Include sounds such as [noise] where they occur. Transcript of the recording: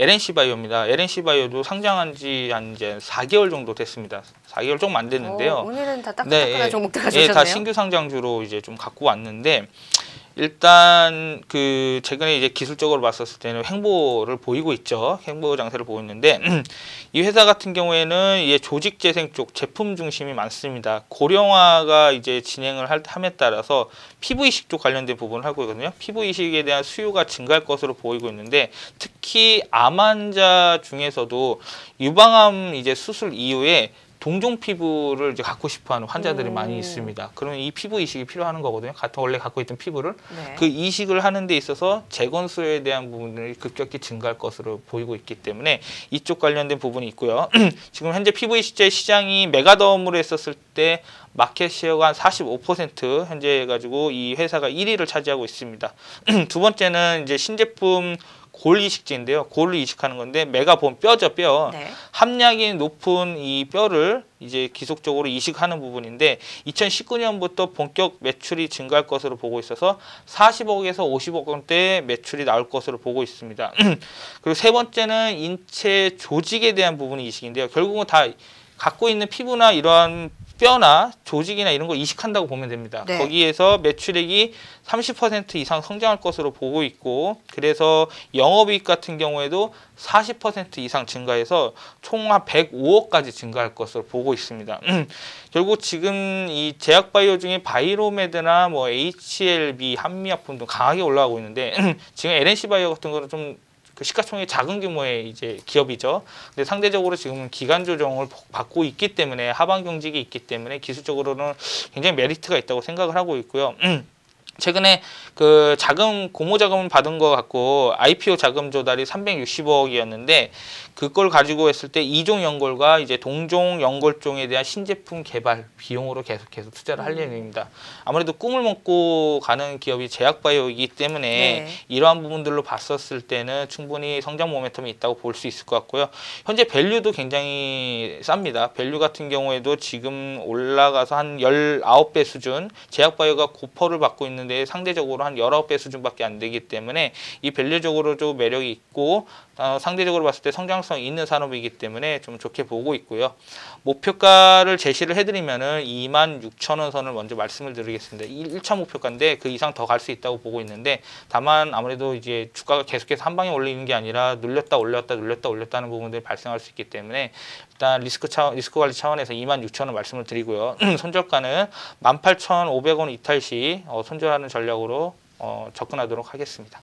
LNC 바이오입니다. LNC 바이오도 상장한 지 한 이제 4개월 정도 됐습니다. 4개월 조금 안 됐는데요. 어, 오늘은 다 따끈따끈한 예. 종목들 예, 가져오셨네요. 다 신규 상장주로 이제 좀 갖고 왔는데 일단 그 최근에 이제 기술적으로 봤었을 때는 횡보를 보이고 있죠. 횡보 장세를 보이고 있는데 [clears throat] 이 회사 같은 경우에는 이제 조직 재생 쪽 제품 중심이 많습니다. 고령화가 이제 진행을 할, 함에 따라서 피부 이식 쪽 관련된 부분을 하고 있거든요. 피부 이식에 대한 수요가 증가할 것으로 보이고 있는데 특히 암 환자 중에서도 유방암 이제 수술 이후에 동종 피부를 이제 갖고 싶어하는 환자들이 음. 많이 있습니다. 그러면 이 피부 이식이 필요하는 거거든요. 같은 원래 갖고 있던 피부를 네. 그 이식을 하는 데 있어서 재건수에 대한 부분들이 급격히 증가할 것으로 보이고 있기 때문에 이쪽 관련된 부분이 있고요. [clears throat] 지금 현재 피부 이식제 시장이 메가더움으로 했었을 때 마켓 시어가 한 45% 현재 해가지고 이 회사가 1위를 차지하고 있습니다. [clears throat] 두 번째는 이제 신제품 골 이식제인데요. 골을 이식하는 건데 메가본 뼈죠 뼈. 네. 함량이 높은 이 뼈를 이제 기속적으로 이식하는 부분인데 2019년부터 본격 매출이 증가할 것으로 보고 있어서 40억에서 50억 원대 매출이 나올 것으로 보고 있습니다. [clears throat] 그리고 세 번째는 인체 조직에 대한 부분이 이식인데요. 결국은 다 갖고 있는 피부나 이러한 뼈나 조직이나 이런 걸 이식한다고 보면 됩니다. 네. 거기에서 매출액이 30% 이상 성장할 것으로 보고 있고 그래서 영업이익 같은 경우에도 40% 이상 증가해서 총한 105억까지 증가할 것으로 보고 있습니다. 결국 지금 이 제약바이오 중에 바이로메드나 뭐 HLB, 한미약품 등 강하게 올라가고 있는데 지금 LNC 바이오 같은 거는 좀 그 시가총액 작은 규모의 이제 기업이죠. 근데 상대적으로 지금은 기간 조정을 받고 있기 때문에 하반 경직이 있기 때문에 기술적으로는 굉장히 메리트가 있다고 생각을 하고 있고요. [clears throat] 최근에 그 자금 공모 자금을 받은 것 같고 IPO 자금 조달이 360억이었는데 그걸 가지고 했을 때 이종 연골과 이제 동종 연골종에 대한 신제품 개발 비용으로 계속해서 투자를 할 예정입니다. 아무래도 꿈을 먹고 가는 기업이 제약바이오이기 때문에 네. 이러한 부분들로 봤었을 때는 충분히 성장 모멘텀이 있다고 볼 수 있을 것 같고요. 현재 밸류도 굉장히 쌉니다. 밸류 같은 경우에도 지금 올라가서 한 19배 수준, 제약바이오가 고퍼를 받고 있는 데 상대적으로 한 19배 수준밖에 안 되기 때문에 이 밸류적으로 좀 매력이 있고 어, 상대적으로 봤을 때 성장성이 있는 산업이기 때문에 좀 좋게 보고 있고요. 목표가를 제시를 해드리면은 2만 6천 원 선을 먼저 말씀을 드리겠습니다. 1차 목표가인데 그 이상 더 갈 수 있다고 보고 있는데 다만 아무래도 이제 주가가 계속해서 한 방에 올리는 게 아니라 눌렸다 올렸다 눌렸다 올렸다는 부분들이 발생할 수 있기 때문에 일단 리스크 차 리스크 관리 차원에서 2만 6천 원 말씀을 드리고요. [clears throat] 손절가는 18,500원 이탈 시 어, 손절 하는 전략으로 어, 접근하도록 하겠습니다.